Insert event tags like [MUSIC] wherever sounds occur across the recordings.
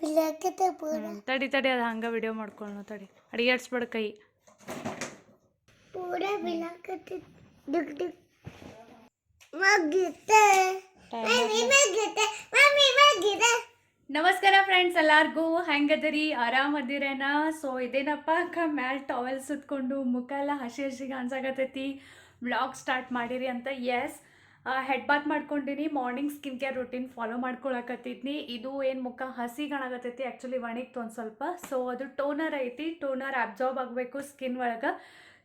ಹ್ಮ್, ತಡಿ ತಡಿ ಅದು ಹಂಗೆ ವಿಡಿಯೋ ಮಾಡ್ಕೊಳ್ಳೋ ತಡಿ. ಅಡಿಗೆ ಆಡ್ಸ್ಬೇಡ ಕೈ. ಪೂರ ಬಿಲಾಕತ್ತೆ ಡುಕ್ ಡುಕ್. ಮಗ್ಗಿತ್ತೆ. ಮಮ್ಮಿ ಮಗ್ಗಿತ್ತೆ. ಮಮ್ಮಿ ಮಗ್ಗಿದೆ. ನಮಸ್ಕಾರ ಫ್ರೆಂಡ್ಸ್ ಎಲ್ಲಾರ್ಗೂ ಹೆಂಗದರಿ? ಆರಾಮದಿರೇನ? ಸೊ ಇದೇನಪ್ಪ? ಅಕ್ಕ ಮ್ಯಾಲ್ ಟವೆಲ್ ಸುತ್ಕೊಂಡು ಮುಖ ಎಲ್ಲ ಹಸಿ ಹಸಿಗೆ ಅನ್ಸಾಕತ್ತೈತಿ. ಬ್ಲಾಗ್ ಸ್ಟಾರ್ಟ್ ಮಾಡಿರಿ ಅಂತ S head bath ಮಾಡ್ಕೊಂಡಿನಿ. Morning skin care routine follow ಮಾಡ್ಕೊಳಕತ್ತಿದ್ನಿ. ಇದು ಏನು ಮುಖ ಹಸಿ ಕಾಣಕತ್ತೈತಿ ಆ್ಯಕ್ಚುಲಿ ಒಣಗಿತ್ತು ಒಂದು ಸ್ವಲ್ಪ. ಸೊ ಅದು ಟೋನರ್ ಐತಿ. ಟೋನರ್ ಅಬ್ಸಾರ್ಬ್ ಆಗಬೇಕು ಸ್ಕಿನ್ ಒಳಗೆ.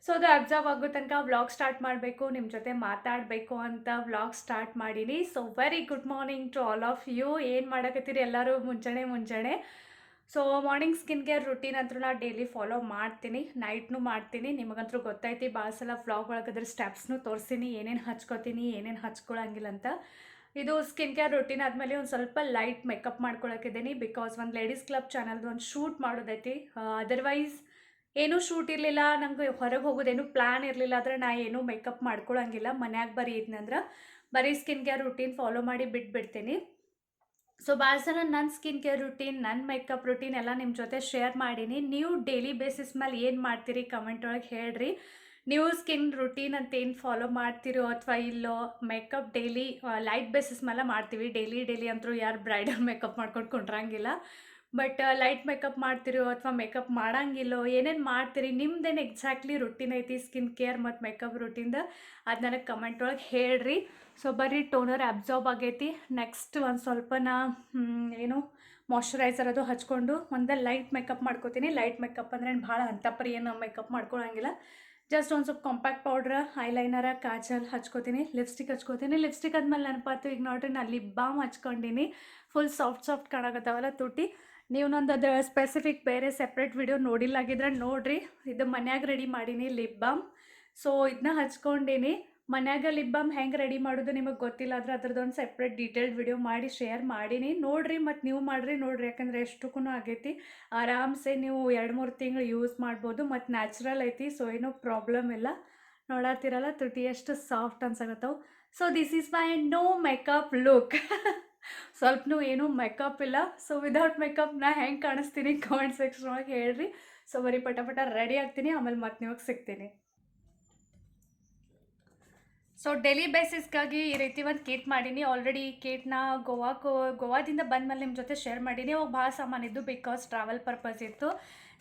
ಸೊ ಅದು ಅಬ್ಸಾರ್ಬ್ ಆಗೋ ತನಕ ವ್ಲಾಗ್ ಸ್ಟಾರ್ಟ್ ಮಾಡಬೇಕು ನಿಮ್ಮ ಜೊತೆ ಮಾತಾಡಬೇಕು ಅಂತ ವ್ಲಾಗ್ ಸ್ಟಾರ್ಟ್ ಮಾಡೀನಿ. So very good morning to all of you ಏನು ಮಾಡಕತ್ತೀರಿ ಎಲ್ಲರೂ ಮುಂಜಾನೆ ಮುಂಜಾನೆ? So morning skin care routine ಅಂತೂ ನಾನು ಡೈಲಿ ಫಾಲೋ ಮಾಡ್ತೀನಿ. ನೈಟ್ನು ಮಾಡ್ತೀನಿ. ನಿಮಗಂತೂ ಗೊತ್ತೈತಿ ಭಾಳ ಸಲ ಫ್ಲಾಗ್ ಒಳಗದ್ರ ಸ್ಟೆಪ್ಸ್ನು ತೋರಿಸ್ತೀನಿ ಏನೇನು ಹಚ್ಕೋತೀನಿ, ಏನೇನು ಹಚ್ಕೊಳಂಗಿಲ್ಲ ಅಂತ. ಇದು ಸ್ಕಿನ್ ಕೇರ್ ರುಟೀನ್ ಆದಮೇಲೆ ಒಂದು ಸ್ವಲ್ಪ ಲೈಟ್ ಮೇಕಪ್ ಮಾಡ್ಕೊಳಕಿದ್ದೀನಿ ಬಿಕಾಸ್ ಒಂದು ಲೇಡೀಸ್ ಕ್ಲಬ್ ಚಾನಲ್ದು ಒಂದು ಶೂಟ್ ಮಾಡೋದೈತಿ. ಅದರ್ವೈಸ್ ಏನೂ ಶೂಟ್ ಇರಲಿಲ್ಲ. ನಂಗೆ ಹೊರಗೆ ಹೋಗೋದೇನು ಪ್ಲ್ಯಾನ್ ಇರಲಿಲ್ಲ. ಆದರೆ ನಾ ಏನೂ ಮೇಕಪ್ ಮಾಡ್ಕೊಳಂಗಿಲ್ಲ. ಮನ್ಯಾಗ ಬರೀ ಇದ್ನಂದ್ರೆ ಬರೀ ಸ್ಕಿನ್ ಕೇರ್ ರುಟೀನ್ ಫಾಲೋ ಮಾಡಿ ಬಿಟ್ಬಿಡ್ತೀನಿ. ಸೊ ಭಾಳ ಸಲ ನನ್ನ ಸ್ಕಿನ್ ಕೇರ್ ರುಟೀನ್ ನನ್ನ ಮೇಕಪ್ ರುಟೀನ್ ಎಲ್ಲ ನಿಮ್ಮ ಜೊತೆ ಶೇರ್ ಮಾಡೀನಿ. ನೀವು ಡೈಲಿ ಬೇಸಿಸ್ ಮೇಲೆ ಏನು ಮಾಡ್ತೀರಿ ಕಮೆಂಟ್ ಒಳಗೆ ಹೇಳ್ರಿ. ನೀವು ಸ್ಕಿನ್ ರುಟೀನ್ ಅಂತ ಏನು ಫಾಲೋ ಮಾಡ್ತೀರೋ ಅಥವಾ ಇಲ್ಲೋ ಮೇಕಪ್ ಡೈಲಿ ಲೈಟ್ ಬೇಸಿಸ್ ಮೇಲೆ ಮಾಡ್ತೀವಿ. ಡೈಲಿ ಡೈಲಿ ಅಂತೂ ಯಾರು ಬ್ರೈಡಲ್ ಮೇಕಪ್ ಮಾಡ್ಕೊಂಡು ಕೊಂಡ್ರಂಗಿಲ್ಲ. ಬಟ್ ಲೈಟ್ ಮೇಕಪ್ ಮಾಡ್ತಿರೋ ಅಥವಾ ಮೇಕಪ್ ಮಾಡಂಗಿಲ್ಲೋ, ಏನೇನು ಮಾಡ್ತೀರಿ, ನಿಮ್ದೇನು ಎಕ್ಸಾಕ್ಟ್ಲಿ ರುಟೀನ್ ಐತಿ ಸ್ಕಿನ್ ಕೇರ್ ಮತ್ತು ಮೇಕಪ್ ರುಟೀನ್ದ ಅದು ನನಗೆ ಕಮೆಂಟ್ ಒಳಗೆ ಹೇಳ್ರಿ. ಸೊ ಬರೀ ಟೋನರ್ ಅಬ್ಸಾರ್ಬ್ ಆಗೈತಿ. ನೆಕ್ಸ್ಟ್ ಒಂದು ಸ್ವಲ್ಪ ನಾ ಏನು ಮಾಯ್ಶ್ಚರೈಸರ್ ಅದು ಹಚ್ಕೊಂಡು ಒಂದೇ ಲೈಟ್ ಮೇಕಪ್ ಮಾಡ್ಕೋತೀನಿ. ಲೈಟ್ ಮೇಕಪ್ ಅಂದರೆ ಭಾಳ ಅಂತಪರಿ ಏನು ಮೇಕಪ್ ಮಾಡ್ಕೊಳಂಗಿಲ್ಲ. ಜಸ್ಟ್ ಒಂದು ಸ್ವಲ್ಪ ಕಾಂಪ್ಯಾಕ್ಟ್ ಪೌಡ್ರ್ ಐಲೈನರ ಕಾಜಲ್ ಹಚ್ಕೋತೀನಿ. ಲಿಪ್ಸ್ಟಿಕ್ ಹಚ್ಕೋತೀನಿ. ಲಿಪ್ಸ್ಟಿಕ್ ಆದ್ಮೇಲೆ ನೆನಪಾತು ಈಗ ನೋಡ್ರಿ ನಾನು ಲಿಪ್ ಬಾಮ್ ಹಚ್ಕೊಂಡಿನಿ. ಫುಲ್ ಸಾಫ್ಟ್ ಸಾಫ್ಟ್ ಕಾಣಾಗತ್ತವಲ್ಲ ತುಟಿ. ನೀವು ನಂದು ಅದು ಸ್ಪೆಸಿಫಿಕ್ ಬೇರೆ ಸೆಪ್ರೇಟ್ ವಿಡಿಯೋ ನೋಡಿಲ್ಲಾಗಿದ್ರೆ ನೋಡ್ರಿ. ಇದು ಮನ್ಯಾಗ ರೆಡಿ ಮಾಡೀನಿ ಲಿಪ್ ಬಾಮ್ ಸೊ ಇದನ್ನ ಹಚ್ಕೊಂಡೀನಿ. ಮನ್ಯಾಗ ಲಿಪ್ ಬಾಮ್ ಹೆಂಗೆ ರೆಡಿ ಮಾಡೋದು ನಿಮಗೆ ಗೊತ್ತಿಲ್ಲ, ಆದ್ರೆ ಅದ್ರದ್ದೊಂದು ಸೆಪ್ರೇಟ್ ಡೀಟೇಲ್ಡ್ ವಿಡಿಯೋ ಮಾಡಿ ಶೇರ್ ಮಾಡೀನಿ. ನೋಡ್ರಿ, ಮತ್ತು ನೀವು ಮಾಡ್ರಿ ನೋಡ್ರಿ, ಯಾಕಂದ್ರೆ ಎಷ್ಟಕ್ಕೂ ಆಗೈತಿ. ಆರಾಮ್ಸೆ ನೀವು ಎರಡು ಮೂರು ತಿಂಗಳು ಯೂಸ್ ಮಾಡ್ಬೋದು, ಮತ್ತು ನ್ಯಾಚುರಲ್ ಐತಿ ಸೊ ಏನೂ ಪ್ರಾಬ್ಲಮ್ ಇಲ್ಲ. ನೋಡತ್ತಿರಲ್ಲ ತುಟಿ ಎಷ್ಟು soft ಅನ್ಸಕತ್ತವು. So this is my no makeup look ಸ್ವಲ್ಪನೂ ಏನೂ ಮೇಕಪ್ ಇಲ್ಲ. ಸೊ ವಿದೌಟ್ ಮೇಕಪ್ ನಾ ಹೆಂಗೆ ಕಾಣಿಸ್ತೀನಿ ಕಾಮೆಂಟ್ ಸೆಕ್ಷನ್ ಒಳಗೆ ಹೇಳ್ರಿ. ಸೊ ಬರೀ ಪಟ ರೆಡಿ ಆಗ್ತೀನಿ, ಆಮೇಲೆ ಮತ್ತೆ ನಿಮಗೆ ಸಿಗ್ತೀನಿ. ಸೊ ಡೈಲಿ ಬೇಸಿಸ್ಗಾಗಿ ಈ ರೀತಿ ಒಂದು ಕಿಟ್ ಮಾಡೀನಿ. ಆಲ್ರೆಡಿ ಕೇಟ್ನ ಗೋವಾ ಗೋವಾದಿಂದ ಬಂದಮೇಲೆ ನಿಮ್ಮ ಜೊತೆ ಶೇರ್ ಮಾಡೀನಿ. ಅವಾಗ ಭಾಳ ಸಾಮಾನಿದ್ದು ಬಿಕಾಸ್ ಟ್ರಾವೆಲ್ ಪರ್ಪಸ್ ಇತ್ತು.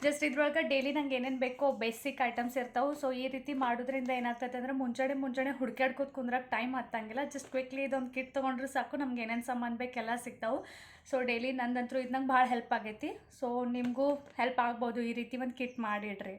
ಜಸ್ಟ್ ಇದ್ರೊಳಗೆ ಡೈಲಿ ನಂಗೆ ಏನೇನು ಬೇಕೋ ಬೇಸಿಕ್ ಐಟಮ್ಸ್ ಇರ್ತಾವೆ. ಸೊ ಈ ರೀತಿ ಮಾಡೋದ್ರಿಂದ ಏನಾಗ್ತೈತೆ ಅಂದರೆ ಮುಂಜಾನೆ ಮುಂಜಾನೆ ಹುಡ್ಕ್ಯಾಡ್ಕೋತ ಕುಂದ್ರಕ್ಕೆ ಟೈಮ್ ಹತ್ತಂಗಿಲ್ಲ. ಜಸ್ಟ್ ಕ್ವಿಕ್ಲಿ ಇದೊಂದು ಕಿಟ್ ತೊಗೊಂಡ್ರೆ ಸಾಕು. ನಮ್ಗೆ ಏನೇನು ಸಾಮಾನು ಬೇಕೆಲ್ಲ ಸಿಗ್ತಾವೆ. ಸೊ ಡೈಲಿ ನಂದಂತರೂ ಇದು ನಂಗೆ ಭಾಳ ಹೆಲ್ಪ್ ಆಗೈತಿ. ಸೊ ನಿಮಗೂ ಹೆಲ್ಪ್ ಆಗ್ಬೋದು ಈ ರೀತಿ ಒಂದು ಕಿಟ್ ಮಾಡಿಡ್ರಿ.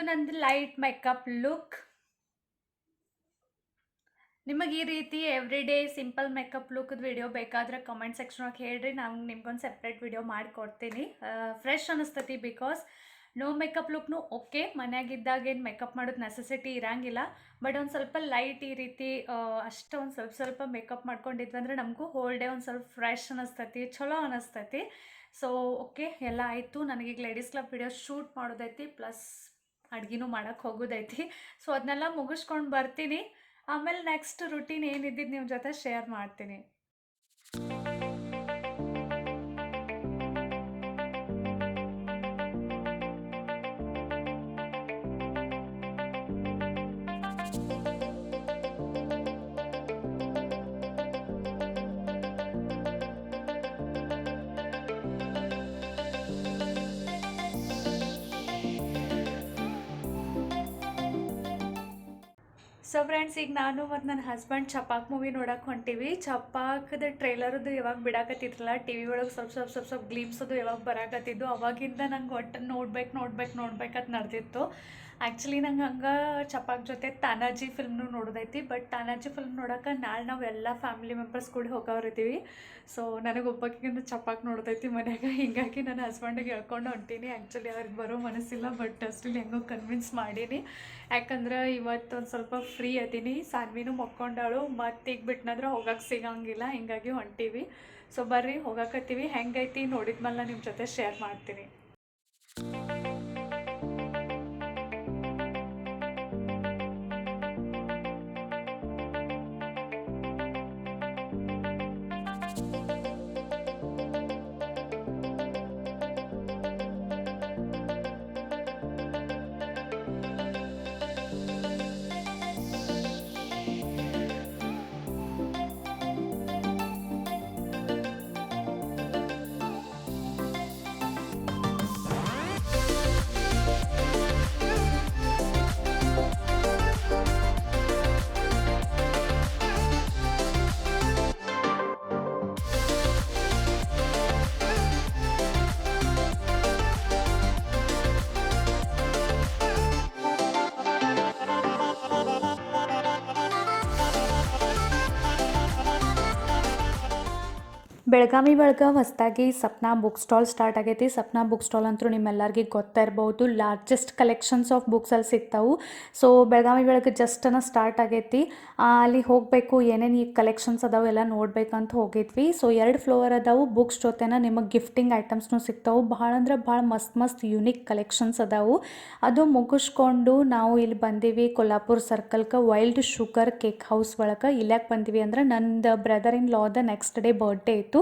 ಇದು ನಂದು ಲೈಟ್ ಮೇಕಪ್ ಲುಕ್ ನಿಮಗೆ ಈ ರೀತಿ ಎವ್ರಿ ಡೇ ಸಿಂಪಲ್ ಮೇಕಪ್ ಲುಕ್ದು ವಿಡಿಯೋ ಬೇಕಾದ್ರೆ ಕಮೆಂಟ್ ಸೆಕ್ಷನ್ ಒಳಗೆ ಹೇಳ್ರಿ. ನಾನು ನಿಮ್ಗೊಂದು ಸೆಪ್ರೇಟ್ ವಿಡಿಯೋ ಮಾಡಿಕೊಡ್ತೀನಿ. ಫ್ರೆಶ್ ಅನಿಸ್ತತಿ ಬಿಕಾಸ್ ನೋ ಮೇಕಪ್ ಲುಕ್ನು ಓಕೆ ಮನೆಯಾಗಿದ್ದಾಗ ಏನು ಮೇಕಪ್ ಮಾಡೋದು ನೆಸೆಸಿಟಿ ಇರಂಗಿಲ್ಲ. ಬಟ್ ಒಂದು ಸ್ವಲ್ಪ ಲೈಟ್ ಈ ರೀತಿ ಅಷ್ಟು ಒಂದು ಸ್ವಲ್ಪ ಸ್ವಲ್ಪ ಮೇಕಪ್ ಮಾಡ್ಕೊಂಡಿದ್ವಿ ಅಂದರೆ ನಮಗೂ ಹೋಲ್ ಡೇ ಒಂದು ಸ್ವಲ್ಪ ಫ್ರೆಶ್ ಅನ್ನಿಸ್ತತಿ ಚಲೋ ಅನ್ನಿಸ್ತತಿ ಸೊ ಓಕೆ ಎಲ್ಲ ಆಯಿತು. ನನಗೀಗ ಲೇಡೀಸ್ ಕ್ಲಬ್ ವಿಡಿಯೋ ಶೂಟ್ ಮಾಡೋದೈತಿ. ಪ್ಲಸ್ ಅಡ್ಗೆನೂ ಮಾಡೋಕ್ಕೆ ಹೋಗೋದೈತಿ. ಸೊ ಅದನ್ನೆಲ್ಲ ಮುಗಿಸ್ಕೊಂಡು ಬರ್ತೀನಿ. ಆಮೇಲೆ ನೆಕ್ಸ್ಟ್ ರುಟೀನ್ ಏನಿದ್ದಿದ್ದು ನಿಮ್ಮ ಜೊತೆ ಶೇರ್ ಮಾಡ್ತೀನಿ. ಸೊ ಫ್ರೆಂಡ್ಸ್ ಈಗ ನಾನು ಮತ್ತು ನನ್ನ ಹಸ್ಬೆಂಡ್ ಚಪಾಕ್ ಮೂವಿ ನೋಡಕ್ಕೆ ಹೊಂಟೀವಿ. ಚಪಾಕದ ಟ್ರೇಲರ್ದು ಯಾವಾಗ ಬಿಡಾಕತ್ತಿದ್ರಲ್ಲ ಟಿ ವಿ ಒಳಗೆ ಸ್ವಲ್ಪ ಸ್ವಲ್ಪ ಸ್ವಲ್ಪ ಸ್ವಲ್ಪ ಅದು ಯಾವಾಗ ಬರಾಕತ್ತಿದ್ದು, ಅವಾಗಿಂದ ನಂಗೆ ಒಟ್ಟು ನೋಡ್ಬೇಕು ನೋಡ್ಬೇಕು ನೋಡ್ಬೇಕಂತ ನಡೆದಿತ್ತು. ಆ್ಯಕ್ಚುಲಿ ನಂಗೆ ಹಂಗೆ ಚಪಾಕ್ ಜೊತೆ ತಾನಾಜಿ ಫಿಲ್ಮ್ನು ನೋಡೋದೈತಿ ಬಟ್ ತಾನಾಜಿ ಫಿಲ್ಮ್ ನೋಡೋಕೆ ನಾಳೆ ನಾವು ಎಲ್ಲ ಫ್ಯಾಮಿಲಿ ಮೆಂಬರ್ಸ್ ಕೂಡ ಹೋಗೋರಿದ್ದೀವಿ ಸೊ ನನಗೆ ಒಬ್ಬಕ್ಕಿಂತ ಚಪಾಕ್ ನೋಡ್ದೈತಿ ಮನ್ಯಾಗ. ಹೀಗಾಗಿ ನನ್ನ ಹಸ್ಬೆಂಡಿಗೆ ಹೇಳ್ಕೊಂಡು ಹೊಂಟೀನಿ. ಆ್ಯಕ್ಚುಲಿ ಅವ್ರಿಗೆ ಬರೋ ಮನಸ್ಸಿಲ್ಲ ಬಟ್ ಅಷ್ಟು ಹೆಂಗೋ ಕನ್ವಿನ್ಸ್ ಮಾಡೀನಿ. ಯಾಕಂದ್ರೆ ಇವತ್ತು ಒಂದು ಸ್ವಲ್ಪ ಫ್ರೀ ಅದೀನಿ. ಸಾನ್ವಿನೂ ಮಕ್ಕೊಂಡಾಳು. ಮತ್ತೆ ಈಗ ಬಿಟ್ನಂದ್ರೆ ಹೋಗಕ್ಕೆ ಸಿಗಂಗಿಲ್ಲ. ಹಿಂಗಾಗಿ ಹೊಂಟೀವಿ. ಸೊ ಬರ್ರಿ, ಹೋಗಕತ್ತೀವಿ. ಹೆಂಗೈತಿ ನೋಡಿದ್ಮೇಲೆ ನಿಮ್ಮ ಜೊತೆ ಶೇರ್ ಮಾಡ್ತೀನಿ. ಬೆಳಗಾವಿ ಒಳಗೆ ಹೊಸದಾಗಿ ಸಪ್ನಾ ಬುಕ್ ಸ್ಟಾಲ್ ಸ್ಟಾರ್ಟ್ ಆಗೈತಿ. ಸಪ್ನಾ ಬುಕ್ ಸ್ಟಾಲ್ ಅಂತೂ ನಿಮ್ಮೆಲ್ಲರಿಗೆ ಗೊತ್ತಾ ಇರ್ಬೋದು. ಲಾರ್ಜೆಸ್ಟ್ ಕಲೆಕ್ಷನ್ಸ್ ಆಫ್ ಬುಕ್ಸಲ್ಲಿ ಸಿಗ್ತಾವು. ಸೊ ಬೆಳಗಾವಿ ಒಳಗೆ ಜಸ್ಟನ ಸ್ಟಾರ್ಟ್ ಆಗೈತಿ. ಅಲ್ಲಿ ಹೋಗಬೇಕು, ಏನೇನು ಈ ಕಲೆಕ್ಷನ್ಸ್ ಅದಾವೆ ಎಲ್ಲ ನೋಡ್ಬೇಕಂತ ಹೋಗಿದ್ವಿ. ಸೊ ಎರಡು ಫ್ಲೋರ್ ಅದಾವು. ಬುಕ್ಸ್ ಜೊತೆನ ನಿಮಗೆ ಗಿಫ್ಟಿಂಗ್ ಐಟಮ್ಸ್ನು ಸಿಗ್ತಾವೆ. ಭಾಳ ಅಂದ್ರೆ ಭಾಳ ಮಸ್ತ್ ಮಸ್ತ್ ಯುನಿಕ್ ಕಲೆಕ್ಷನ್ಸ್ ಅದಾವು. ಅದು ಮುಗಿಸ್ಕೊಂಡು ನಾವು ಇಲ್ಲಿ ಬಂದೀವಿ ಕೊಲ್ಲಾಪುರ ಸರ್ಕಲ್ಗೆ ವೈಲ್ಡ್ ಶುಗರ್ ಕೇಕ್ ಹೌಸ್ ಒಳಗೆ. ಇಲ್ಲಾಕೆ ಬಂದೀವಿ ಅಂದ್ರೆ ನಂದು ಬ್ರದರ್ ಇನ್ ಲಾದ ನೆಕ್ಸ್ಟ್ ಡೇ ಬರ್ಡೇ ಇತ್ತು.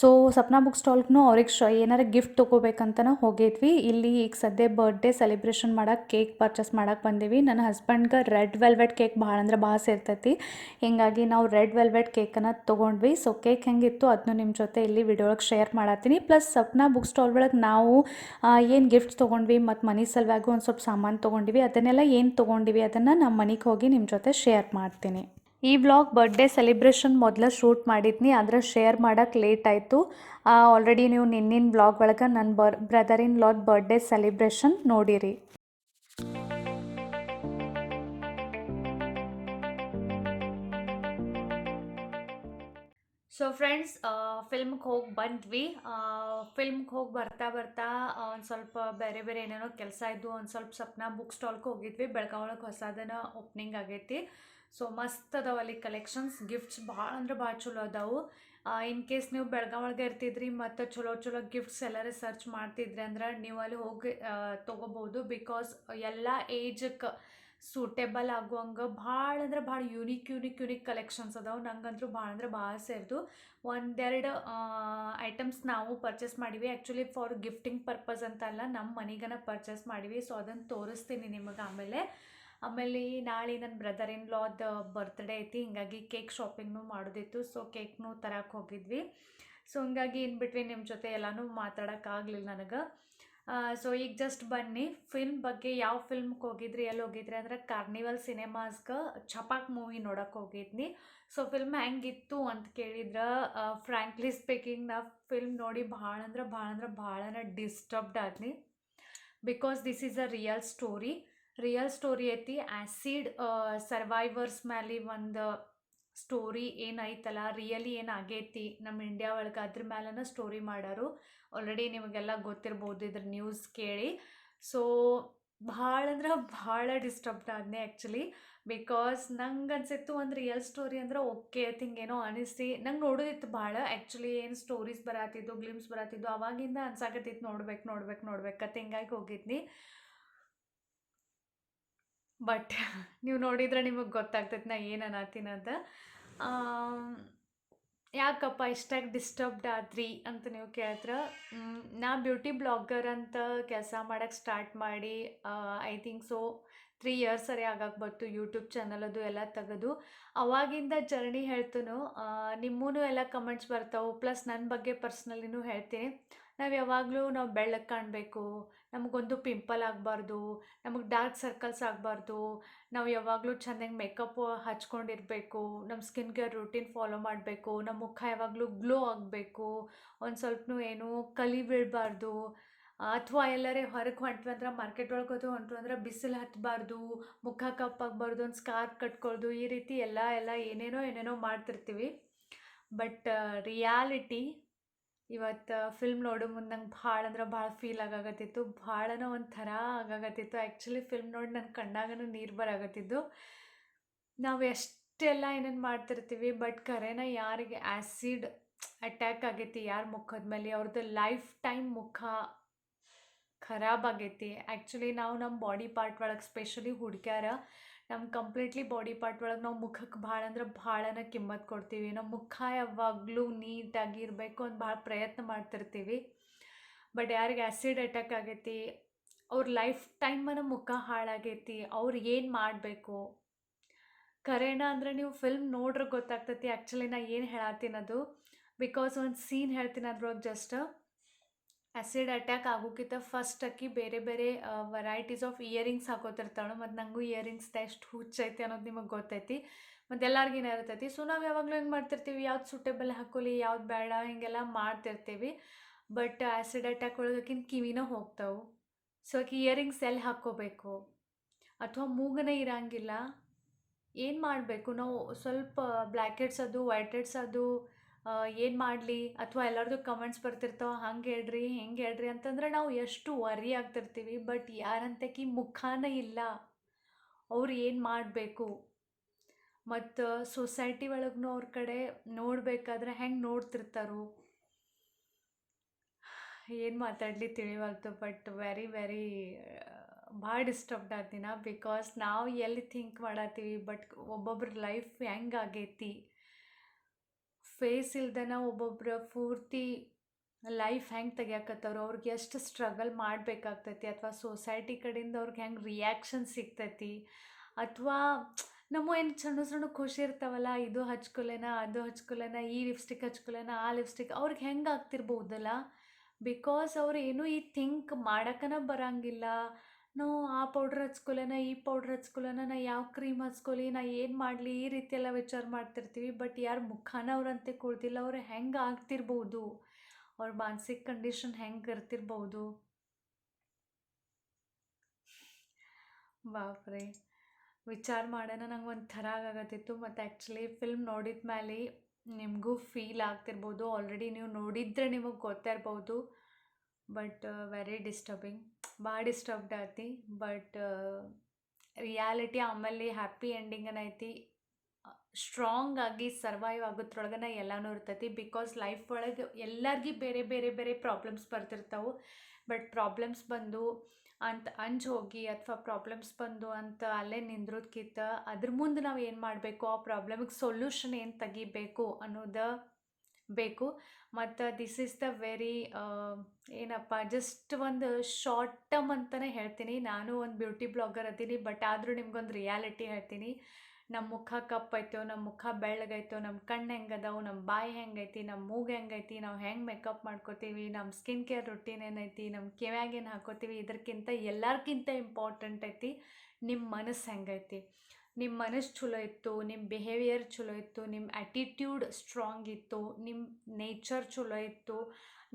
ಸೊ ಸಪ್ನಾ ಬುಕ್ ಸ್ಟಾಲ್ಗೂ ಅವ್ರಿಗೆ ಶ ಏನಾರ ಗಿಫ್ಟ್ ತೊಗೋಬೇಕಂತನ ಹೋಗಿದ್ವಿ. ಇಲ್ಲಿ ಈಗ ಸದ್ಯ ಬರ್ಡೇ ಸೆಲೆಬ್ರೇಷನ್ ಮಾಡಕ್ಕೆ ಕೇಕ್ ಪರ್ಚೇಸ್ ಮಾಡೋಕೆ ಬಂದೀವಿ. ನನ್ನ ಹಸ್ಬೆಂಡ್ಗೆ ರೆಡ್ ವೆಲ್ವೆಟ್ ಕೇಕ್ ಭಾಳ ಅಂದ್ರೆ ಭಾಳ ಸೇರ್ತೈತಿ. ಹೀಗಾಗಿ ನಾವು ರೆಡ್ ವೆಲ್ವೆಟ್ ಕೇಕನ್ನು ತೊಗೊಂಡ್ವಿ. ಸೊ ಕೇಕ್ ಹೆಂಗಿತ್ತು ಅದನ್ನು ನಿಮ್ಮ ಜೊತೆ ಇಲ್ಲಿ ವಿಡಿಯೋ ಒಳಗೆ ಶೇರ್ ಮಾಡತ್ತೀನಿ. ಪ್ಲಸ್ ಸಪ್ನಾ ಬುಕ್ ಸ್ಟಾಲ್ ಒಳಗೆ ನಾವು ಏನು ಗಿಫ್ಟ್ಸ್ ತೊಗೊಂಡ್ವಿ ಮತ್ತು ಮನೆ ಸಲುವಾಗಿ ಒಂದು ಸ್ವಲ್ಪ ಸಾಮಾನು ತೊಗೊಂಡಿವಿ. ಅದನ್ನೆಲ್ಲ ಏನು ತೊಗೊಂಡಿವಿ ಅದನ್ನು ನಮ್ಮ ಮನೆಗೆ ಹೋಗಿ ನಿಮ್ಮ ಜೊತೆ ಶೇರ್ ಮಾಡ್ತೀನಿ. ಈ ವ್ಲಾಗ್ ಬರ್ಡೇ ಸೆಲೆಬ್ರೇಷನ್ ಮೊದಲು ಶೂಟ್ ಮಾಡಿದ್ನಿ ಆದರೆ ಶೇರ್ ಮಾಡೋಕ್ಕೆ ಲೇಟ್ ಆಯಿತು. ಆಲ್ರೆಡಿ ನೀವು ನಿನ್ನಿನ ವ್ಲಾಗ್ ಒಳಗೆ ನನ್ನ ಬರ್ ಬ್ರದರ್ ಇನ್ ಲಾದ್ ಬರ್ಡೇ ಸೆಲೆಬ್ರೇಷನ್ ನೋಡಿರಿ ಸೊ ಫ್ರೆಂಡ್ಸ್ ಫಿಲ್ಮ್ಗೆ ಹೋಗಿ ಬಂದ್ವಿ. ಫಿಲ್ಮ್ಗೆ ಹೋಗಿ ಬರ್ತಾ ಬರ್ತಾ ಒಂದು ಸ್ವಲ್ಪ ಬೇರೆ ಬೇರೆ ಏನೇನೋ ಕೆಲಸ ಇದ್ದು ಒಂದು ಸ್ವಲ್ಪ ಸಪ್ನ ಬುಕ್ ಸ್ಟಾಲ್ಗೆ ಹೋಗಿದ್ವಿ. ಬೆಳಗಾವಿ ಒಳಗೆ ಹೊಸದನ ಓಪನಿಂಗ್ ಆಗೈತಿ. ಸೊ ಮಸ್ತ್ ಅದಾವ ಅಲ್ಲಿ ಕಲೆಕ್ಷನ್ಸ್ ಗಿಫ್ಟ್ಸ್ ಭಾಳ ಅಂದ್ರೆ ಭಾಳ ಚಲೋ ಅದಾವು. ಇನ್ ಕೇಸ್ ನೀವು ಬೆಳಗಾಂ ಒಳಗೆ ಇರ್ತಿದ್ರಿ ಮತ್ತು ಚಲೋ ಚಲೋ ಗಿಫ್ಟ್ಸ್ ಎಲ್ಲರೂ ಸರ್ಚ್ ಮಾಡ್ತಿದ್ರಿ ಅಂದ್ರೆ ನೀವು ಅಲ್ಲಿ ಹೋಗಿ ತೊಗೋಬೋದು ಬಿಕಾಸ್ ಎಲ್ಲ ಏಜಕ್ಕೆ ಸೂಟೇಬಲ್ ಆಗುವಂಗೆ ಭಾಳ ಅಂದ್ರೆ ಭಾಳ ಯೂನಿಕ್ ಯೂನಿಕ್ ಯೂನಿಕ್ ಕಲೆಕ್ಷನ್ಸ್ ಅದಾವೆ. ನಂಗಂತೂ ಭಾಳ ಅಂದ್ರೆ ಭಾಳ ಸೇರಿದು. ಒಂದೆರಡು ಐಟಮ್ಸ್ ನಾವು ಪರ್ಚೇಸ್ ಮಾಡಿವಿ. ಆ್ಯಕ್ಚುಲಿ ಫಾರ್ ಗಿಫ್ಟಿಂಗ್ ಪರ್ಪಸ್ ಅಂತ ಅಲ್ಲ ನಮ್ಮ ಮನೆಗನ ಪರ್ಚೇಸ್ ಮಾಡಿವಿ. ಸೊ ಅದನ್ನು ತೋರಿಸ್ತೀನಿ ನಿಮಗೆ ಆಮೇಲೆ. ಆಮೇಲೆ ನಾಳೆ ನನ್ನ ಬ್ರದರ್ ಇನ್ ಲಾದ ಬರ್ತ್ಡೇ ಐತಿ, ಹಿಂಗಾಗಿ ಕೇಕ್ ಶಾಪಿಂಗ್ನು ಮಾಡೋದಿತ್ತು ಸೊ ಕೇಕ್ನು ತರಕ್ಕೆ ಹೋಗಿದ್ವಿ. ಸೊ ಹಿಂಗಾಗಿ ಇನ್ ಬಿಟ್ವೀನ್ ನಿಮ್ಮ ಜೊತೆ ಎಲ್ಲನೂ ಮಾತಾಡೋಕ್ಕಾಗಲಿಲ್ಲ ನನಗೆ. ಸೊ ಈಗ ಜಸ್ಟ್ ಬನ್ನಿ ಫಿಲ್ಮ್ ಬಗ್ಗೆ ಯಾವ ಫಿಲ್ಮ್ಗೆ ಹೋಗಿದ್ರಿ ಎಲ್ಲಿ ಹೋಗಿದ್ರಿ ಅಂದ್ರೆ ಕಾರ್ನಿವಲ್ ಸಿನಿಮಾಸ್ಗೆ ಚಪಾಕ್ ಮೂವಿ ನೋಡೋಕೆ ಹೋಗಿದ್ನಿ. ಸೊ ಫಿಲ್ಮ್ ಹೆಂಗಿತ್ತು ಅಂತ ಕೇಳಿದ್ರೆ ಫ್ರ್ಯಾಂಕ್ಲಿ ಸ್ಪೀಕಿಂಗ್ ನಾ ಫಿಲ್ಮ್ ನೋಡಿ ಭಾಳ ಅಂದ್ರೆ ಭಾಳ ಅಂದ್ರೆ ಭಾಳನ disturbed Aadmi. Because this is a real story real story ಐತಿ. ಆ್ಯಸಿಡ್ ಸರ್ವೈವರ್ಸ್ ಮ್ಯಾಲೆ ಒಂದು ಸ್ಟೋರಿ ಏನೈತಲ್ಲ ರಿಯಲಿ ಏನು ಆಗೈತಿ ನಮ್ಮ ಇಂಡಿಯಾ ಒಳಗೆ ಅದ್ರ ಮೇಲನ ಸ್ಟೋರಿ ಮಾಡೋರು. ಆಲ್ರೆಡಿ ನಿಮಗೆಲ್ಲ ಗೊತ್ತಿರ್ಬೋದು ಇದ್ರ ನ್ಯೂಸ್ ಕೇಳಿ. ಸೊ ಭಾಳ ಅಂದ್ರೆ ಭಾಳ ಡಿಸ್ಟರ್ಬ್ಡ್ ಆದ್ನೆ ಆ್ಯಕ್ಚುಲಿ ಬಿಕಾಸ್ ನಂಗೆ ಅನಿಸಿತ್ತು ಒಂದು ರಿಯಲ್ ಸ್ಟೋರಿ ಅಂದ್ರೆ ಓಕೆ ಥಿಂಗ್ ಏನೋ ಅನಿಸಿ ನಂಗೆ ನೋಡೋದಿತ್ತು ಭಾಳ. ಆ್ಯಕ್ಚುಲಿ ಏನು ಸ್ಟೋರೀಸ್ ಬರತ್ತಿದ್ದು ಗ್ಲಿಮ್ಸ್ ಬರತ್ತಿದ್ದು ಅವಾಗಿಂದ ಅನ್ಸಾಕತ್ತಿತ್ತು ನೋಡ್ಬೇಕು ನೋಡ್ಬೇಕು ನೋಡ್ಬೇಕು ಹಿಂಗಾಗಿ ಹೋಗಿದ್ನಿ. ಬಟ್ [LAUGHS] ನೀವು ನೋಡಿದ್ರೆ ನಿಮಗೆ ಗೊತ್ತಾಗ್ತೈತೆ ನಾ ಏನು ಅನ್ನತ್ತೀನಂತ ಯಾಕಪ್ಪ ಇಷ್ಟಾಗಿ ಡಿಸ್ಟರ್ಬ್ಡ್ ಆದ್ರಿ ಅಂತ ನೀವು ಕೇಳಿದ್ರೆ ನಾ ಬ್ಯೂಟಿ ಬ್ಲಾಗರ್ ಅಂತ ಕೆಲಸ ಮಾಡೋಕ್ಕೆ ಸ್ಟಾರ್ಟ್ ಮಾಡಿ I think so three years ಸರಿ ಆಗಕ್ಕೆ ಬಂತು ಯೂಟ್ಯೂಬ್ ಚಾನಲ್ ಅದು ಎಲ್ಲ ತೆಗೆದು. ಅವಾಗಿಂದ ಜರ್ನಿ ಹೇಳ್ತನು ನಿಮ್ಮೂ ಎಲ್ಲ ಕಮೆಂಟ್ಸ್ ಬರ್ತಾವೆ ಪ್ಲಸ್ ನನ್ನ ಬಗ್ಗೆ ಪರ್ಸ್ನಲಿನೂ ಹೇಳ್ತೀನಿ. ನಾವು ಯಾವಾಗಲೂ ನಾವು ಬೆಳ್ಳಗೆ ಕಾಣಬೇಕು, ನಮಗೊಂದು ಪಿಂಪಲ್ ಆಗಬಾರ್ದು, ನಮಗೆ ಡಾರ್ಕ್ ಸರ್ಕಲ್ಸ್ ಆಗಬಾರ್ದು, ನಾವು ಯಾವಾಗಲೂ ಚೆನ್ನಾಗಿ ಮೇಕಪ್ ಹಚ್ಕೊಂಡಿರಬೇಕು ನಮ್ಮ ಸ್ಕಿನ್ ಕೇರ್ ರೂಟೀನ್ ಫಾಲೋ ಮಾಡಬೇಕು ನಮ್ಮ ಮುಖ ಯಾವಾಗಲೂ ಗ್ಲೋ ಆಗಬೇಕು, ಒಂದು ಸ್ವಲ್ಪನೂ ಏನು ಕಲಿ ಬೀಳಬಾರ್ದು ಅಥವಾ ಎಲ್ಲರೇ ಹೊರಗೆ ಹೊಂಟ್ವಿ ಅಂದ್ರೆ, ಮಾರ್ಕೆಟ್ ಒಳಗೆ ಹೋದು ಹೊಂಟ್ವಿ ಅಂದ್ರೆ, ಬಿಸಿಲು ಹತ್ತಬಾರ್ದು ಮುಖ ಕಪ್ಪಾಗಬಾರ್ದು, ಒಂದು ಸ್ಕಾರ್ಪ್ ಕಟ್ಕೊಳ್ದು, ಈ ರೀತಿ ಎಲ್ಲ ಎಲ್ಲ ಏನೇನೋ ಏನೇನೋ ಮಾಡ್ತಿರ್ತೀವಿ. ಬಟ್, ರಿಯಾಲಿಟಿ ಇವತ್ತು ಫಿಲ್ಮ್ ನೋಡೋ ಮುಂದೆ ನಂಗೆ ಭಾಳ ಅಂದ್ರೆ ಭಾಳ ಫೀಲ್ ಆಗಾಕತ್ತಿತ್ತು. ಭಾಳನ ಒಂಥರ ಆಗಾಕತ್ತಿತ್ತು. ಆ್ಯಕ್ಚುಲಿ ಫಿಲ್ಮ್ ನೋಡಿ ನನ್ನ ಕಣ್ಣಾಗನ ನೀರು ಬರಾಗತ್ತಿದ್ದು ನಾವು ಎಷ್ಟೆಲ್ಲ ಏನೇನು ಮಾಡ್ತಿರ್ತೀವಿ ಬಟ್ ಕರೆನ ಯಾರಿಗೆ ಆ್ಯಸಿಡ್ ಅಟ್ಯಾಕ್ ಆಗೈತಿ, ಯಾರ ಮುಖದ ಮೇಲೆ ಅವ್ರದ್ದು ಲೈಫ್ ಟೈಮ್ ಮುಖ ಖರಾಬ್ ಆಗೈತಿ. ಆ್ಯಕ್ಚುಲಿ ನಾವು ನಮ್ಮ ಬಾಡಿ ಪಾರ್ಟ್ ಒಳಗೆ ಸ್ಪೆಷಲಿ ಹುಡುಕ್ಯಾರ ನಮ್ಮ ಕಂಪ್ಲೀಟ್ಲಿ ಬಾಡಿ ಪಾರ್ಟ್ ಒಳಗೆ ನಾವು ಮುಖಕ್ಕೆ ಭಾಳ ಅಂದ್ರೆ ಭಾಳನ ಕಿಮ್ಮತ್ತು ಕೊಡ್ತೀವಿ. ನಮ್ಮ ಮುಖ ಯಾವಾಗಲೂ ನೀಟಾಗಿ ಇರಬೇಕು ಅಂತ ಭಾಳ ಪ್ರಯತ್ನ ಮಾಡ್ತಿರ್ತೀವಿ. ಬಟ್ ಯಾರಿಗೆ ಆ್ಯಸಿಡ್ ಅಟ್ಯಾಕ್ ಆಗೈತಿ, ಅವ್ರ ಲೈಫ್ ಟೈಮನ ಮುಖ ಹಾಳಾಗೈತಿ, ಅವ್ರು ಏನು ಮಾಡಬೇಕು? ಕರೆನ ಅಂದರೆ ನೀವು ಫಿಲ್ಮ್ ನೋಡ್ರೆ ಗೊತ್ತಾಗ್ತೈತಿ. ಆ್ಯಕ್ಚುಲಿ ನಾ ಏನು ಹೇಳತ್ತೀನದು ಬಿಕಾಸ್ ಒಂದು ಸೀನ್ ಹೇಳ್ತೀನಿ ಅದ್ರೊಳಗೆ ಜಸ್ಟ್ ಆ್ಯಸಿಡ್ ಅಟ್ಯಾಕ್ ಆಗೋಕ್ಕಿಂತ ಫಸ್ಟ್ ಅಕ್ಕಿ ಬೇರೆ ಬೇರೆ ವೆರೈಟೀಸ್ ಆಫ್ ಇಯರಿಂಗ್ಸ್ ಹಾಕೋತಿರ್ತಾಳೆ ಮತ್ತು ನನಗೂ ಇಯರಿಂಗ್ಸ್ ಎಷ್ಟು ಹುಚ್ಚೈತಿ ಅನ್ನೋದು ನಿಮಗೆ ಗೊತ್ತೈತಿ. ಮತ್ತು ಎಲ್ಲರಿಗೂ ಇರ್ತೈತಿ? ಸೊ ನಾವು ಯಾವಾಗಲೂ ಹಿಂಗೆ ಮಾಡ್ತಿರ್ತೀವಿ? ಯಾವ್ದು ಸೂಟೇಬಲ್ ಹಾಕೊಳ್ಳಿ, ಯಾವ್ದು ಬೇಡ, ಹಿಂಗೆಲ್ಲ ಮಾಡ್ತಿರ್ತೀವಿ. ಬಟ್ ಆ್ಯಸಿಡ್ ಅಟ್ಯಾಕ್ ಒಳಗಕ್ಕಿಂತ ಕಿವಿನ ಹೋಗ್ತಾವೆ. ಸೊ ಆಕೆ ಇಯರಿಂಗ್ಸ್ ಎಲ್ಲಿ ಹಾಕ್ಕೋಬೇಕು? ಅಥವಾ ಮೂಗನೇ ಇರಂಗಿಲ್ಲ? ಏನು ಮಾಡಬೇಕು? ನಾವು ಸ್ವಲ್ಪ ಬ್ಲ್ಯಾಕ್ ಹೆಡ್ಸ್ ಅದು ವೈಟ್ ಹೆಡ್ಸ್ ಅದು ಏನು ಮಾಡಲಿ? ಅಥವಾ ಎಲ್ಲರದು ಕಮೆಂಟ್ಸ್ ಬರ್ತಿರ್ತಾವೆ, ಹಂಗೆ ಹೇಳ್ರಿ, ಹೆಂಗೆ ಹೇಳ್ರಿ ಅಂತಂದ್ರೆ ನಾವು ಎಷ್ಟು ವರಿ ಆಗ್ತಿರ್ತೀವಿ ಬಟ್ ಯಾರಂತಕಿ ಮುಖಾನೇ ಇಲ್ಲ. ಅವ್ರು ಏನು ಮಾಡಬೇಕು? ಮತ್ತು ಸೊಸೈಟಿ ಒಳಗೂ ಅವ್ರ ಕಡೆ ನೋಡಬೇಕಾದ್ರೆ ಹೆಂಗೆ ನೋಡ್ತಿರ್ತಾರೋ? ಏನು ಮಾತಾಡಲಿ ತಿಳಿವಲ್ತು ಬಟ್ ವೆರಿ ವೆರಿ ಭಾಳ ಡಿಸ್ಟರ್ಬ್ಡ್ ಆದಿನ ಬಿಕಾಸ್ ನಾವು ಎಲ್ಲಿ ಥಿಂಕ್ ಮಾಡತ್ತೀವಿ ಬಟ್ ಒಬ್ಬೊಬ್ರ ಲೈಫ್ ಹೆಂಗೆ ಆಗೈತಿ? ಫೇಸ್ ಇಲ್ದನ ಒಬ್ಬೊಬ್ಬರ ಪೂರ್ತಿ ಲೈಫ್ ಹೆಂಗೆ ತೆಗಿಯಾಕತ್ತವ್ರು, ಅವ್ರಿಗೆ ಎಷ್ಟು ಸ್ಟ್ರಗಲ್ ಮಾಡಬೇಕಾಗ್ತೈತಿ ಅಥವಾ ಸೊಸೈಟಿ ಕಡೆಯಿಂದ ಅವ್ರಿಗೆ ಹೆಂಗೆ ರಿಯಾಕ್ಷನ್ ಸಿಗ್ತೈತಿ ಅಥವಾ ನಮ್ಮ ಏನು ಸಣ್ಣ ಸಣ್ಣ ಖುಷಿ ಇರ್ತಾವಲ್ಲ, ಇದು ಹಚ್ಕೊಲೇನ, ಅದು ಹಚ್ಕೊಲೇನ, ಈ ಲಿಪ್ಸ್ಟಿಕ್ ಹಚ್ಕೊಲೇನ, ಆ ಲಿಪ್ಸ್ಟಿಕ್ ಅವ್ರಿಗೆ ಹೆಂಗೆ ಆಗ್ತಿರ್ಬೋದಲ್ಲ? ಬಿಕಾಸ್ ಅವ್ರು ಏನೂ ಈ ಥಿಂಕ್ ಮಾಡಕ್ಕನ ಬರಂಗಿಲ್ಲ. ನಾವು ಆ ಪೌಡ್ರ್ ಹಚ್ಕೊಲೇನ ಈ ಪೌಡ್ರ್ ಹಚ್ಕೊಲೇನ ನಾ ಯಾವ ಕ್ರೀಮ್ ಹಚ್ಕೊಳ್ಳಿ ನಾ ಏನು ಮಾಡಲಿ, ಈ ರೀತಿ ಎಲ್ಲ ವಿಚಾರ ಮಾಡ್ತಿರ್ತೀವಿ. ಬಟ್ ಯಾರು ಮುಖಾನ ಅವ್ರಂತೆ ಕುಳ್ದಿಲ್ಲ ಅವ್ರು ಹೆಂಗೆ ಆಗ್ತಿರ್ಬೋದು? ಅವ್ರ ಮಾನಸಿಕ ಕಂಡೀಷನ್ ಹೆಂಗೆ ಇರ್ತಿರ್ಬೋದು? ಬಾಪ್ರೆ. ವಿಚಾರ ಮಾಡೋಣ, ನಂಗೆ ಒಂದು ಥರ ಆಗತ್ತಿತ್ತು ಮತ್ತು ಆ್ಯಕ್ಚುಲಿ ಫಿಲ್ಮ್ ನೋಡಿದ ಮೇಲೆ ನಿಮಗೂ ಫೀಲ್ ಆಗ್ತಿರ್ಬೋದು. ಆಲ್ರೆಡಿ ನೀವು ನೋಡಿದರೆ ನಿಮಗೆ ಗೊತ್ತಿರ್ಬೋದು ಬಟ್ ವೆರಿ ಡಿಸ್ಟರ್ಬಿಂಗ್ ಭಾಳ ಡಿಸ್ಟರ್ಬ್ಡ್ ಆಯ್ತಿ ಬಟ್ ರಿಯಾಲಿಟಿ ಆಮೇಲೆ ಹ್ಯಾಪಿ ಎಂಡಿಂಗ್ ಐತಿ ಸ್ಟ್ರಾಂಗ್ ಆಗಿ ಸರ್ವೈವ್ ಆಗೋದ್ರೊಳಗನ ಎಲ್ಲನೂ ಇರ್ತೈತಿ ಬಿಕಾಸ್ ಲೈಫ್ ಒಳಗೆ ಎಲ್ಲರಿಗೂ ಬೇರೆ ಬೇರೆ ಬೇರೆ ಪ್ರಾಬ್ಲಮ್ಸ್ ಬರ್ತಿರ್ತಾವೆ. ಬಟ್ ಪ್ರಾಬ್ಲಮ್ಸ್ ಬಂದು ಅಂತ ಅಂಜ್ ಹೋಗಿ ಅಥವಾ ಪ್ರಾಬ್ಲಮ್ಸ್ ಬಂದು ಅಂತ ಅಲ್ಲೇ ನಿಂದ್ರೋದ್ಕಿಂತ ಅದ್ರ ಮುಂದೆ ನಾವು ಏನು ಮಾಡಬೇಕು? ಆ ಪ್ರಾಬ್ಲಮಿಗೆ ಸೊಲ್ಯೂಷನ್ ಏನು ತೆಗಿಬೇಕು ಅನ್ನೋದು ಬೇಕು. ಮತ್ತು ದಿಸ್ ಈಸ್ ದ ವೆರಿ ಏನಪ್ಪ ಜಸ್ಟ್ ಒಂದು ಶಾರ್ಟ್ ಟರ್ಮ್ ಅಂತಲೇ ಹೇಳ್ತೀನಿ. ನಾನು ಒಂದು ಬ್ಯೂಟಿ ಬ್ಲಾಗರ್ ಅದೀನಿ ಬಟ್ ಆದರೂ ನಿಮ್ಗೊಂದು ರಿಯಾಲಿಟಿ ಹೇಳ್ತೀನಿ. ನಮ್ಮ ಮುಖ ಕಪ್ಪೈತೋ ನಮ್ಮ ಮುಖ ಬೆಳ್ಳಗೈತೋ ನಮ್ಮ ಕಣ್ಣು ಹೆಂಗದವು ನಮ್ಮ ಬಾಯಿ ಹೆಂಗೈತಿ ನಮ್ಮ ಮೂಗು ಹೆಂಗೈತಿ, ನಾವು ಹೆಂಗೆ ಮೇಕಪ್ ಮಾಡ್ಕೋತೀವಿ ನಮ್ಮ ಸ್ಕಿನ್ ಕೇರ್ ರೊಟೀನ್ ಏನೈತಿ ನಮ್ಮ ಕಿವ್ಯಾಗ ಏನು ಹಾಕೋತೀವಿ ಇದಕ್ಕಿಂತ ಎಲ್ಲರಿಗಿಂತ ಇಂಪಾರ್ಟೆಂಟ್ ಐತಿ ನಿಮ್ಮ ಮನಸ್ಸು ಹೆಂಗೈತಿ. ನಿಮ್ಮ ಮನಸ್ಸು ಚಲೋ ಇತ್ತು ನಿಮ್ಮ ಬಿಹೇವಿಯರ್ ಚಲೋ ಇತ್ತು ನಿಮ್ಮ ಆ್ಯಟಿಟ್ಯೂಡ್ ಸ್ಟ್ರಾಂಗ್ ಇತ್ತು ನಿಮ್ಮ ನೇಚರ್ ಚಲೋ ಇತ್ತು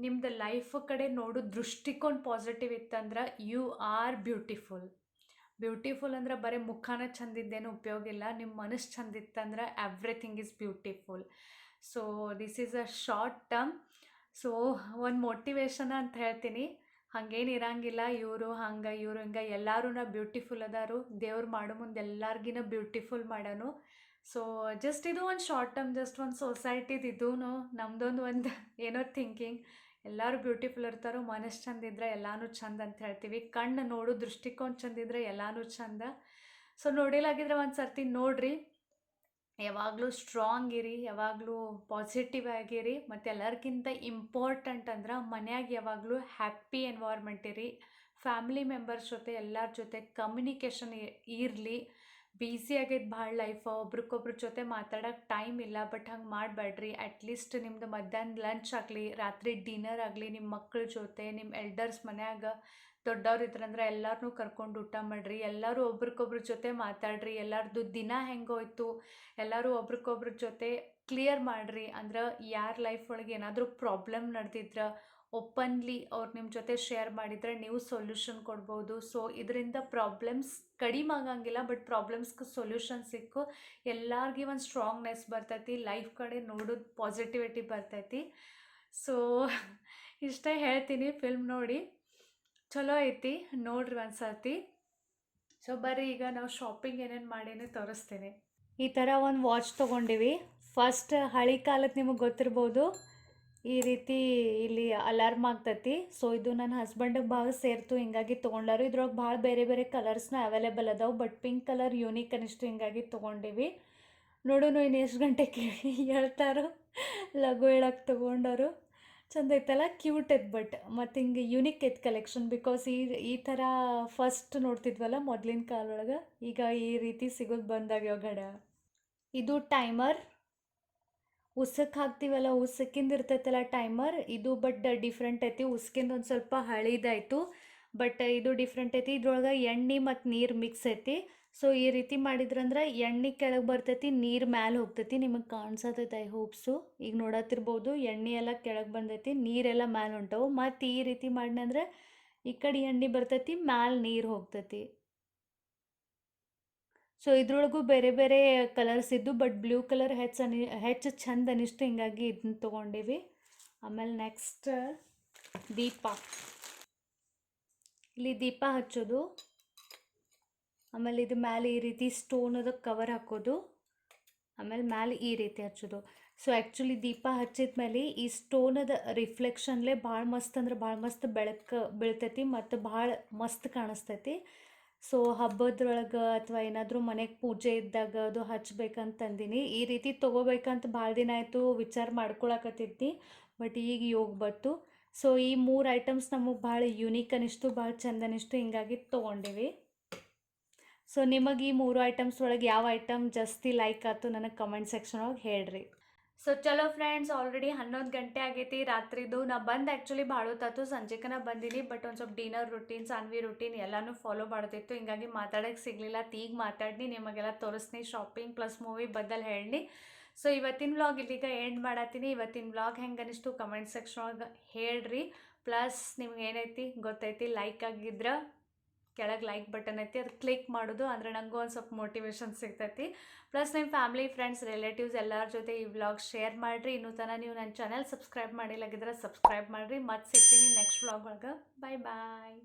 ನಿಮ್ಮದು ಲೈಫ್ ಕಡೆ ನೋಡೋ ದೃಷ್ಟಿಕೋನ್ ಪಾಸಿಟಿವ್ ಇತ್ತಂದ್ರೆ ಯು ಆರ್ ಬ್ಯೂಟಿಫುಲ್ ಬ್ಯೂಟಿಫುಲ್ ಅಂದ್ರೆ ಬರೀ ಮುಖಾನ ಚಂದಿದ್ದೇನು ಉಪಯೋಗ ಇಲ್ಲ ನಿಮ್ಮ ಮನಸ್ಸು ಚಂದಿತ್ತಂದ್ರೆ everything is beautiful so this is a short term so ಒಂದು ಮೋಟಿವೇಶನ್ ಅಂತ ಹೇಳ್ತೀನಿ. ಹಂಗೇನು ಇರಂಗಿಲ್ಲ. ಇವರು ಹಂಗೆ, ಇವರು ಹಿಂಗೆ ಎಲ್ಲರೂ ಬ್ಯೂಟಿಫುಲ್ ಅದಾರು. ದೇವ್ರು ಮಾಡೋ ಮುಂದೆ ಎಲ್ಲರಿಗಿನ ಬ್ಯೂಟಿಫುಲ್ ಮಾಡೋನು. ಸೊ ಜಸ್ಟ್ ಇದು ಒಂದು ಶಾರ್ಟ್ ಟರ್ಮ್ ಜಸ್ಟ್ ಒಂದು ಸೊಸೈಟಿದು ಇದೂ ನಮ್ದೊಂದು ಒಂದು ಏನೋ ಥಿಂಕಿಂಗ್ ಎಲ್ಲರೂ ಬ್ಯೂಟಿಫುಲ್ ಇರ್ತಾರೋ, ಮನಸ್ಸು ಚಂದ ಇದ್ರೆ ಎಲ್ಲಾನು ಚಂದ ಅಂತ ಹೇಳ್ತೀವಿ. ಕಣ್ಣು ನೋಡು, ದೃಷ್ಟಿಕೋನ ಚಂದ ಇದ್ರೆ ಎಲ್ಲಾನು ಚಂದ. ಸೊ ನೋಡಿಲ್ಲಾಗಿದ್ರೆ ಒಂದು ಸರ್ತಿ ನೋಡ್ರಿ. ಯಾವಾಗಲೂ ಸ್ಟ್ರಾಂಗ್ ಇರಿ, ಯಾವಾಗಲೂ ಪಾಸಿಟಿವ್ ಆಗಿರಿ, ಮತ್ತು ಎಲ್ಲರಿಗಿಂತ ಇಂಪಾರ್ಟೆಂಟ್ ಅಂದ್ರೆ ಮನೆಯಾಗ ಯಾವಾಗಲೂ ಹ್ಯಾಪಿ ಎನ್ವೈರ್ಮೆಂಟ್ ಇರಿ. ಫ್ಯಾಮಿಲಿ ಮೆಂಬರ್ಸ್ ಜೊತೆ, ಎಲ್ಲರ ಜೊತೆ ಕಮ್ಯುನಿಕೇಷನ್ ಇರಲಿ. ಬ್ಯುಸಿ ಆಗೈತೆ ಭಾಳ ಲೈಫ್ ಒಬ್ರಿಗೊಬ್ರ ಜೊತೆ ಮಾತಾಡೋಕೆ ಟೈಮ್ ಇಲ್ಲ ಬಟ್ ಹಂಗೆ ಮಾಡಬೇಡ್ರಿ ಅಟ್ಲೀಸ್ಟ್ ನಿಮ್ಮದು ಮಧ್ಯಾಹ್ನ ಲಂಚ್ ಆಗಲಿ, ರಾತ್ರಿ ಡಿನ್ನರ್ ಆಗಲಿ ನಿಮ್ಮ ಮಕ್ಕಳ ಜೊತೆ ನಿಮ್ಮ ಎಲ್ಡರ್ಸ್ ಮನ್ಯಾಗ ದೊಡ್ಡವ್ರು ಇದ್ರಂದ್ರೆ ಎಲ್ಲರನ್ನೂ ಕರ್ಕೊಂಡು ಊಟ ಮಾಡಿರಿ, ಎಲ್ಲರೂ ಒಬ್ರಿಗೊಬ್ರ ಜೊತೆ ಮಾತಾಡ್ರಿ ಎಲ್ಲರದ್ದು ದಿನ ಹೆಂಗೋಯ್ತು ಎಲ್ಲರೂ ಒಬ್ರಿಗೊಬ್ರ ಜೊತೆ ಕ್ಲಿಯರ್ ಮಾಡಿರಿ, ಅಂದ್ರೆ ಯಾರ ಲೈಫ್ ಒಳಗೆ ಏನಾದರೂ ಪ್ರಾಬ್ಲಮ್ ನಡೆದಿದ್ರೆ ಓಪನ್ಲಿ ಅವ್ರು ನಿಮ್ಮ ಜೊತೆ ಶೇರ್ ಮಾಡಿದರೆ ನೀವು ಸೊಲ್ಯೂಷನ್ ಕೊಡ್ಬೋದು. ಸೊ ಇದರಿಂದ ಪ್ರಾಬ್ಲಮ್ಸ್ ಕಡಿಮೆ ಆಗಂಗಿಲ್ಲ ಬಟ್ ಪ್ರಾಬ್ಲಮ್ಸ್ಗೆ ಸೊಲ್ಯೂಷನ್ ಸಿಕ್ಕು. ಎಲ್ಲಾರ್ಗಿ ಒಂದು ಸ್ಟ್ರಾಂಗ್ನೆಸ್ ಬರ್ತೈತಿ ಲೈಫ್ ಕಡೆ ನೋಡೋದು ಪಾಸಿಟಿವಿಟಿ ಬರ್ತೈತಿ. ಸೊ [LAUGHS] ಇಷ್ಟೇ ಹೇಳ್ತೀನಿ ಫಿಲ್ಮ್ ನೋಡಿ. ಚಲೋ ಐತಿ, ನೋಡ್ರಿ ಒಂದು ಸರ್ತಿ ಸೊ ಬರ್ರಿ, ಈಗ ನಾವು ಶಾಪಿಂಗ್ ಏನೇನು ಮಾಡೇನೆ ತೋರಿಸ್ತೇನೆ. ಈ ಥರ ಒಂದು ವಾಚ್ ತೊಗೊಂಡಿವಿ. ಫಸ್ಟ್ ಹಳಿ ಕಾಲಕ್ಕೆ ನಿಮಗೆ ಗೊತ್ತಿರ್ಬೋದು, ಈ ರೀತಿ ಇಲ್ಲಿ ಅಲಾರ್ಮ್ ಆಗ್ತೈತಿ. ಸೊ ಇದು ನನ್ನ ಹಸ್ಬೆಂಡಿಗೆ ಭಾಳ ಸೇರ್ತು, ಹಿಂಗಾಗಿ ತೊಗೊಂಡಾರು. ಇದ್ರೊಳಗೆ ಭಾಳ ಬೇರೆ ಬೇರೆ ಕಲರ್ಸ್ನ ಅವೈಲೇಬಲ್ ಅದಾವೆ ಬಟ್ ಪಿಂಕ್ ಕಲರ್ ಯೂನಿಕ್ ಅನಿಸ್ತು ಹಿಂಗಾಗಿ ತೊಗೊಂಡಿವಿ. ನೋಡೋಣ ಇನ್ನು ಎಷ್ಟು ಕೇಳಿ, ಹೇಳ್ತಾರೋ, ಲಘು ಹೇಳಕ್ಕೆ ತೊಗೊಂಡಾರು. ಚಂದ ಐತಲ್ಲ ಕ್ಯೂಟ್ ಐತೆ ಬಟ್ ಮತ್ತು ಹಿಂಗೆ ಯುನಿಕ್ ಐತೆ ಕಲೆಕ್ಷನ್ ಬಿಕಾಸ್ ಈ ಈ ಥರ ಫಸ್ಟ್ ನೋಡ್ತಿದ್ವಲ್ಲ ಮೊದಲಿನ ಕಾಲೊಳಗೆ? ಈಗ ಈ ರೀತಿ ಸಿಗೋದು ಬಂದಾಗ ಗಡ. ಇದು ಟೈಮರ್ ಉಸಕ್ಕೆ ಹಾಕ್ತೀವಲ್ಲ ಉಸಕ್ಕಿಂದ ಇರ್ತೈತಲ್ಲ ಟೈಮರ್ ಇದು ಬಟ್ ಡಿಫ್ರೆಂಟ್ ಐತಿ, ಉಸ್ಕಿಂದ ಒಂದು ಸ್ವಲ್ಪ ಹಳಿದಾಯಿತು ಬಟ್ ಇದು ಡಿಫ್ರೆಂಟ್ ಐತಿ, ಇದ್ರೊಳಗೆ ಎಣ್ಣೆ ಮತ್ತು ನೀರು ಮಿಕ್ಸ್ ಐತಿ. ಸೊ ಈ ರೀತಿ ಮಾಡಿದ್ರಂದ್ರೆ ಎಣ್ಣೆ ಕೆಳಗೆ ಬರ್ತೈತಿ, ನೀರು ಮ್ಯಾಲೆ ಹೋಗ್ತೈತಿ ನಿಮಗೆ ಕಾಣಿಸತೈತೆ ಐ ಹೋಪ್ಸು ಈಗ ನೋಡತ್ತಿರ್ಬೋದು ಎಣ್ಣೆ ಎಲ್ಲ ಕೆಳಗೆ ಬಂದೈತಿ ನೀರೆಲ್ಲ ಮ್ಯಾಲೆ ಹೊಂಟವು. ಮತ್ತು ಈ ರೀತಿ ಮಾಡಿನಂದ್ರೆ ಈ ಕಡೆ ಎಣ್ಣೆ ಬರ್ತೈತಿ, ಮ್ಯಾಲೆ ನೀರು ಹೋಗ್ತೈತಿ. ಸೊ ಇದ್ರೊಳಗೂ ಬೇರೆ ಬೇರೆ ಕಲರ್ಸ್ ಇದ್ದು ಬಟ್ ಬ್ಲೂ ಕಲರ್ ಹೆಚ್ಚು ಅನಿ, ಹೆಚ್ಚು ಚಂದ ಅನಿಸ್ತು. ಹಿಂಗಾಗಿ ಇದನ್ನ ತೊಗೊಂಡೀವಿ. ಆಮೇಲೆ ನೆಕ್ಸ್ಟ್ ದೀಪ. ಇಲ್ಲಿ ದೀಪ ಹಚ್ಚೋದು. ಆಮೇಲೆ ಇದು ಮ್ಯಾಲೆ ಈ ರೀತಿ ಸ್ಟೋನದ ಕವರ್ ಹಾಕೋದು. ಆಮೇಲೆ ಮ್ಯಾಲೆ ಈ ರೀತಿ ಹಚ್ಚೋದು. ಸೊ ಆ್ಯಕ್ಚುಲಿ ದೀಪ ಹಚ್ಚಿದ ಮೇಲೆ ಈ ಸ್ಟೋನದ ರಿಫ್ಲೆಕ್ಷನ್ಲೇ ಭಾಳ ಮಸ್ತ್ ಅಂದ್ರೆ ಭಾಳ ಮಸ್ತ್ ಬೆಳಕು, ಬೀಳ್ತೈತಿ ಮತ್ತು ಭಾಳ ಮಸ್ತ್ ಕಾಣಿಸ್ತೈತಿ. ಸೊ ಹಬ್ಬದ್ರೊಳಗೆ ಅಥವಾ ಏನಾದರೂ ಮನೆಗೆ ಪೂಜೆ ಇದ್ದಾಗ ಅದು ಹಚ್ಬೇಕಂತಂದಿನಿ ಈ ರೀತಿ ತೊಗೋಬೇಕಂತ ಭಾಳ ದಿನ ಆಯಿತು ವಿಚಾರ ಮಾಡ್ಕೊಳಕತ್ತಿದ್ನಿ, ಬಟ್ ಈಗ ಯೋಗ ಬತ್ತು ಸೊ ಈ ಮೂರು ಐಟಮ್ಸ್ ನಮಗೆ ಭಾಳ ಯುನೀಕ್ ಅನಿಸ್ತು, ಭಾಳ ಚಂದ ಅನಿಸ್ತು, ಹಿಂಗಾಗಿ ತೊಗೊಂಡಿವಿ. ಸೊ ನಿಮಗೆ ಈ ಮೂರು ಐಟಮ್ಸ್ ಒಳಗೆ ಯಾವ ಐಟಮ್ ಜಾಸ್ತಿ ಲೈಕ್ ಆಯ್ತು ನನಗೆ ಕಮೆಂಟ್ ಸೆಕ್ಷನ್ ಒಳಗೆ ಹೇಳ್ರಿ. ಸೊ ಚಲೋ ಫ್ರೆಂಡ್ಸ್ ಆಲ್ರೆಡಿ ಹನ್ನೊಂದು ಗಂಟೆ ಆಗೈತಿ. ರಾತ್ರಿದು ನಾ ಬಂದು ಆ್ಯಕ್ಚುಲಿ ಭಾಳ ಹೊತ್ತಾತು ಸಂಜೆಕನ ಬಂದಿನಿ ಬಟ್ ಒಂದು ಸ್ವಲ್ಪ ಡಿನ್ನರ್ ರುಟೀನ್ ಸಾನ್ವಿ ರುಟೀನ್ ಎಲ್ಲನೂ ಫಾಲೋ ಮಾಡ್ತಿತ್ತು. ಹಿಂಗಾಗಿ ಮಾತಾಡೋಕ್ಕೆ ಸಿಗಲಿಲ್ಲ, ತೀಗ ಮಾತಾಡಿ ನಿಮಗೆಲ್ಲ ತೋರಿಸ್ನಿ ಶಾಪಿಂಗ್ ಪ್ಲಸ್ ಮೂವಿ ಬದಲು ಹೇಳಿ ಸೊ ಇವತ್ತಿನ ವ್ಲಾಗ್ ಇಲ್ಲಿಗ ಎಂಡ್ ಮಾಡತ್ತೀನಿ ಇವತ್ತಿನ ವ್ಲಾಗ್ ಹೆಂಗೆ ಅನಿಸ್ತು ಕಮೆಂಟ್ ಸೆಕ್ಷನ್ ಒಳಗೆ ಹೇಳ್ರಿ. ಪ್ಲಸ್ ನಿಮ್ಗೆ ಏನೈತಿ ಗೊತ್ತೈತಿ? ಲೈಕ್ ಆಗಿದ್ರೆ ಕೆಳಗೆ ಲೈಕ್ ಬಟನ್ ಐತಿ ಅದು ಕ್ಲಿಕ್ ಮಾಡೋದು, ಅಂದರೆ ನನಗೂ ಒಂದು ಸ್ವಲ್ಪ ಮೋಟಿವೇಶನ್ ಸಿಗ್ತೈತಿ. ಪ್ಲಸ್ ನಿಮ್ಮ ಫ್ಯಾಮಿಲಿ ಫ್ರೆಂಡ್ಸ್ ರಿಲೇಟಿವ್ಸ್ ಎಲ್ಲರ ಜೊತೆ ಈ ವ್ಲಾಗ್ ಶೇರ್ ಮಾಡಿರಿ. ಇನ್ನೂ ತನಕ ನೀವು ನನ್ನ ಚಾನಲ್ ಸಬ್ಸ್ಕ್ರೈಬ್ ಮಾಡಿಲ್ಲಾಗಿದ್ರೆ ಸಬ್ಸ್ಕ್ರೈಬ್ ಮಾಡಿರಿ. ಮತ್ತೆ ಸಿಗ್ತೀನಿ ನೆಕ್ಸ್ಟ್ ವ್ಲಾಗ್ ಒಳಗೆ. ಬಾಯ್ ಬಾಯ್